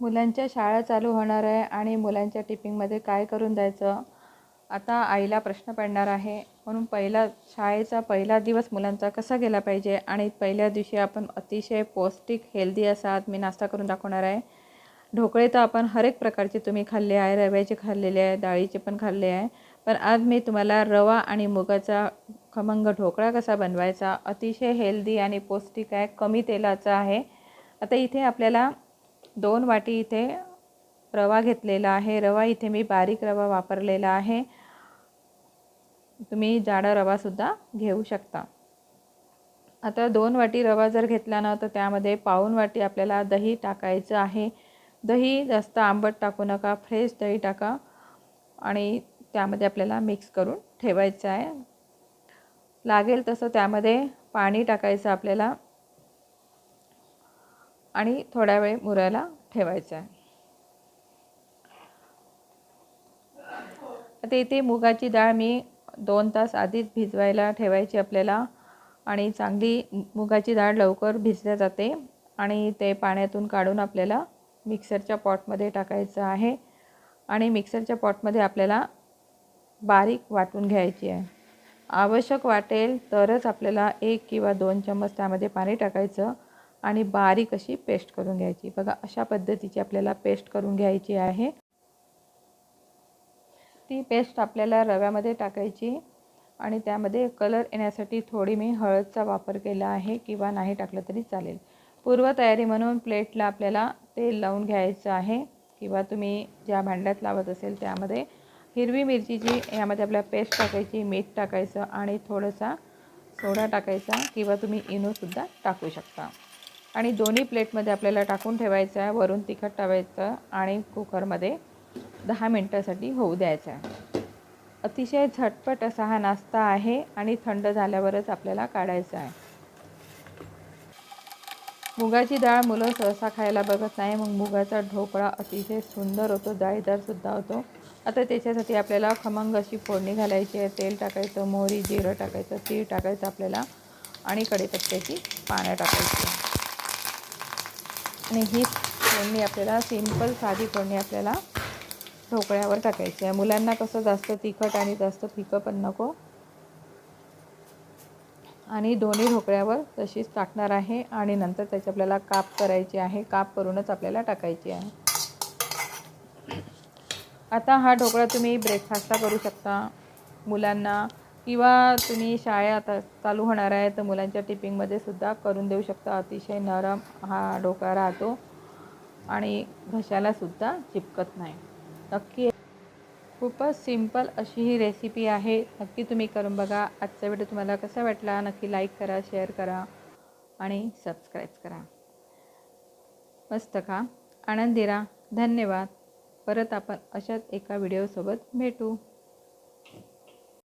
मुलांच्या शाळा चालू होणार आहे आणि मुलांच्या टिफिनमध्ये काय करून द्यायचं? आता आईला प्रश्न पडणार आहे. म्हणून पहिला शाळेचा पहिला दिवस मुलांचा कसा गेला पाहिजे? आणि पहिल्या दिवशी आपण अतिशय पौष्टिक हेल्दी असा आज मी नाश्ता करून दाखवणार आहे. ढोकळे तर आपण हर एक प्रकारचे तुम्ही खाल्ले आहे. रव्याचे खाल्लेले आहे. डाळीचे पण खाल्ले आहे. पण आज मी तुम्हाला रवा आणि मुगाचा खमंग ढोकळा कसा बनवायचा? अतिशय हेल्दी आणि पौष्टिक आहे. कमी तेलाचा आहे. आता इथे आपल्याला दोन वाटी इथे रवा घेतलेला आहे. रवा इथे मी बारीक रवा वापरलेला आहे. तुम्ही जाडा रवासुद्धा घेऊ शकता. आता दोन वाटी रवा जर घेतला ना तर त्यामध्ये पाऊन वाटी आपल्याला दही टाकायचं आहे. दही जास्त आंबट टाकू नका फ्रेश दही टाका आणि त्यामध्ये आपल्याला मिक्स करून ठेवायचं आहे. लागेल तसं त्यामध्ये पाणी टाकायचं आपल्याला. आणि थोड्या वेळ मुरायला ठेवायचं आहे. आता इथे मुगाची डाळ मी दोन तास आधीच भिजवायला ठेवायची आपल्याला आणि चांगली मुगाची डाळ लवकर भिजल्या जाते आणि ते पाण्यातून काढून आपल्याला मिक्सरच्या पॉटमध्ये टाकायचं आहे आणि मिक्सरच्या पॉटमध्ये आपल्याला बारीक वाटून घ्यायची आहे. आवश्यक वाटेल तरच आपल्याला एक किंवा दोन चम्मच त्यामध्ये पाणी टाकायचं आणि बारीक अशी पेस्ट करून घ्यायची. बघा अशा पद्धतीची आपल्याला पेस्ट करून घ्यायची आहे. ती पेस्ट आपल्याला रव्यामध्ये टाकायची आणि त्यामध्ये कलर येण्यासाठी थोडी मी हळदचा वापर केला आहे किंवा नाही टाकलं तरी चालेल. पूर्वतयारी म्हणून प्लेटला आपल्याला तेल लावून घ्यायचं आहे किंवा तुम्ही ज्या भांड्यात लावत असेल त्यामध्ये हिरवी मिरचीची यामध्ये आपल्याला पेस्ट टाकायची मीठ टाकायचं आणि थोडासा सोडा टाकायचा किंवा तुम्ही इनोसुद्धा टाकू शकता. आणि दोन्ही प्लेटमध्ये आपल्याला टाकून ठेवायचं आहे वरून तिखट टाकायचं आणि कुकरमध्ये दहा मिनटासाठी होऊ द्यायचं आहे. अतिशय झटपट असा हा नाश्ता आहे आणि थंड झाल्यावरच आपल्याला काढायचा आहे. मुगाची डाळ मुलं सहसा खायला बघत नाही मग मुगाचा ढोकळा अतिशय सुंदर होतो जाळीदारसुद्धा होतो. आता त्याच्यासाठी आपल्याला खमंग अशी फोडणी घालायची आहे तेल टाकायचं मोहरी जिरं टाकायचं तीळ टाकायचं आपल्याला आणि कढीपत्त्याची पानं टाकायची. आणि ही फोडणी आपल्याला सिंपल साधी फोडणी आपल्याला ढोकळ्यावर टाकायची आहे. मुलांना कसं जास्त तिखट आणि जास्त फिकं पण नको. आणि दोन्ही ढोकळ्यावर तशीच टाकणार आहे. आणि नंतर त्याची आपल्याला काप करायची आहे. काप करूनच आपल्याला टाकायची आहे. आता हा ढोकळा तुम्ही ब्रेकफास्टला करू शकता. मुलांना किंवा तुम्ही शाळा आता चालू होणार आहे तर मुलांच्या टिपिंगमध्ये सुद्धा करून देऊ शकता. अतिशय नरम हा डोका राहतो आणि घशालासुद्धा चिपकत नाही. नक्की खूपच सिंपल अशी ही रेसिपी आहे. नक्की तुम्ही करून बघा. आजचा व्हिडिओ तुम्हाला कसा वाटला? नक्की लाईक करा शेअर करा आणि सबस्क्राईब करा. मस्त का? आनंदी राहा धन्यवाद. परत आपण अशाच एका व्हिडिओसोबत भेटू.